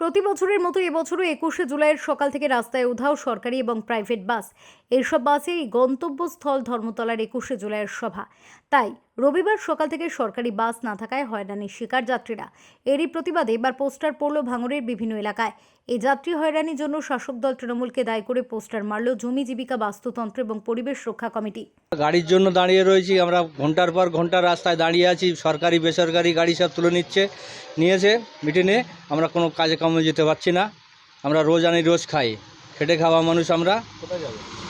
প্রতি বছরের মতো এবছরও একুশে জুলাইয়ের সকাল থেকে রাস্তায় উধাও সরকারি এবং প্রাইভেট বাস এইসব বাসেই গন্তব্যস্থল ধর্মতলার একুশে জুলাইয়ের সভা। তাই রবিবার সকাল থেকে সরকারি বাস না থাকায় হয়রানির শিকার যাত্রীরা। এরই প্রতিবাদে এবার পোস্টার পড়ল ভাঙড়ের বিভিন্ন এলাকায়। এই যাত্রী হয়রানির জন্য শাসক দল তৃণমূলকে দায়ী করে পোস্টার মারল জমি জীবিকা বাস্তুতন্ত্র এবং পরিবেশ রক্ষা কমিটি। গাড়ির জন্য দাঁড়িয়ে রয়েছি, আমরা ঘণ্টার পর ঘণ্টা রাস্তায় দাঁড়িয়ে আছি, সরকারি, বেসরকারি গাড়ি সব তুলে নিচ্ছে, নিয়েছে, মিটিংয়ে, আমরা কোনো কাজে কামে যেতে পারছি না, আমরা রোজ আনি, রোজ খাই। খেটে খাওয়া মানুষ আমরা।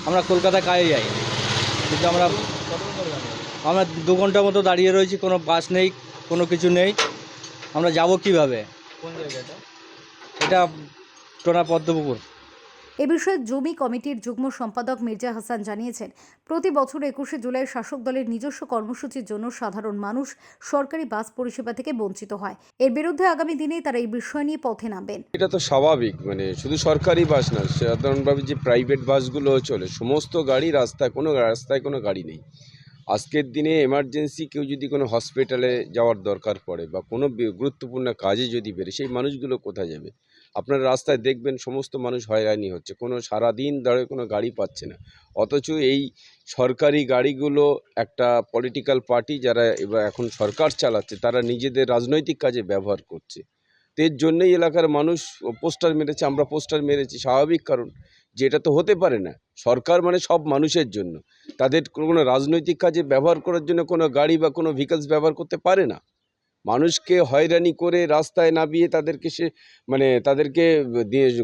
আমরা কলকাতা কাজে যাই। কিন্তু আমরা আমরা দু ঘণ্টা মতো দাঁড়িয়ে রয়েছি কোনো বাস নেই কোনো কিছু নেই। আমরা যাব কীভাবে? এটা টোনা পদ্মপুকুর। এ বিষয়ে জমি কমিটির যুগ্ম সম্পাদক মির্জা হাসান জানিয়েছেন, প্রতি বছর একুশে জুলাই শাসক দলের নিজস্ব কর্মসূচির জন্য সাধারণ মানুষ সরকারি বাস পরিষেবা থেকে বঞ্চিত হয়। এর বিরুদ্ধে আগামী দিনে তারা এই বিষয় নিয়ে পথে নামবেন। এটা তো স্বাভাবিক মানে শুধু সরকারি বাস না, সাধারণভাবে যে প্রাইভেট বাসগুলো চলে, সমস্ত গাড়ি রাস্তায়, কোনো রাস্তায় কোনো গাড়ি নেই। আজকের দিনে এমার্জেন্সি কেউ যদি কোনো হসপিটালে যাওয়ার দরকার পড়ে বা কোনো গুরুত্বপূর্ণ কাজে যদি বেরে সেই মানুষগুলো কোথায় যাবে? আপনার রাস্তায় দেখবেন সমস্ত মানুষ হয়রানি হচ্ছে, কোনো সারাদিন ধরে কোনো গাড়ি পাচ্ছে না। অথচ এই সরকারি গাড়িগুলো একটা পলিটিক্যাল পার্টি যারা এবার এখন সরকার চালাচ্ছে, তারা নিজেদের রাজনৈতিক কাজে ব্যবহার করছে। তো এর জন্যই এলাকার মানুষ পোস্টার মেরেছে, আমরা পোস্টার মেরেছি, স্বাভাবিক কারণ। যে এটা তো হতে পারে না। সরকার মানে সব মানুষের জন্য। তাদের কোনো রাজনৈতিক কাজে ব্যবহার করার জন্য কোনো গাড়ি বা কোনো ভেহিকলস ব্যবহার করতে পারে না। মানুষকে হয়রানি করে রাস্তায় নামিয়ে তাদেরকে সে মানে তাদেরকে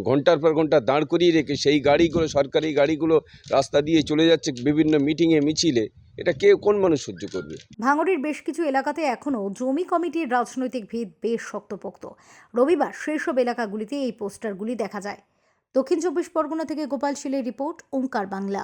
ঘণ্টার পর ঘণ্টা দাঁড় করিয়ে রেখে সেই গাড়িগুলো, সরকারি গাড়িগুলো রাস্তা দিয়ে চলে যাচ্ছে বিভিন্ন মিটিংয়ে মিছিলে। এটা কে, কোন মানুষ সহ্য করবে? ভাঙড়ের বেশ কিছু এলাকাতে এখনও জমি কমিটির রাজনৈতিক ভিত বেশ শক্তপোক্ত। রবিবার সেই সব এলাকাগুলিতে এই পোস্টারগুলি দেখা যায়। দক্ষিণ চব্বিশ পরগনা থেকে গোপাল শিলের রিপোর্ট ওঙ্কার বাংলা।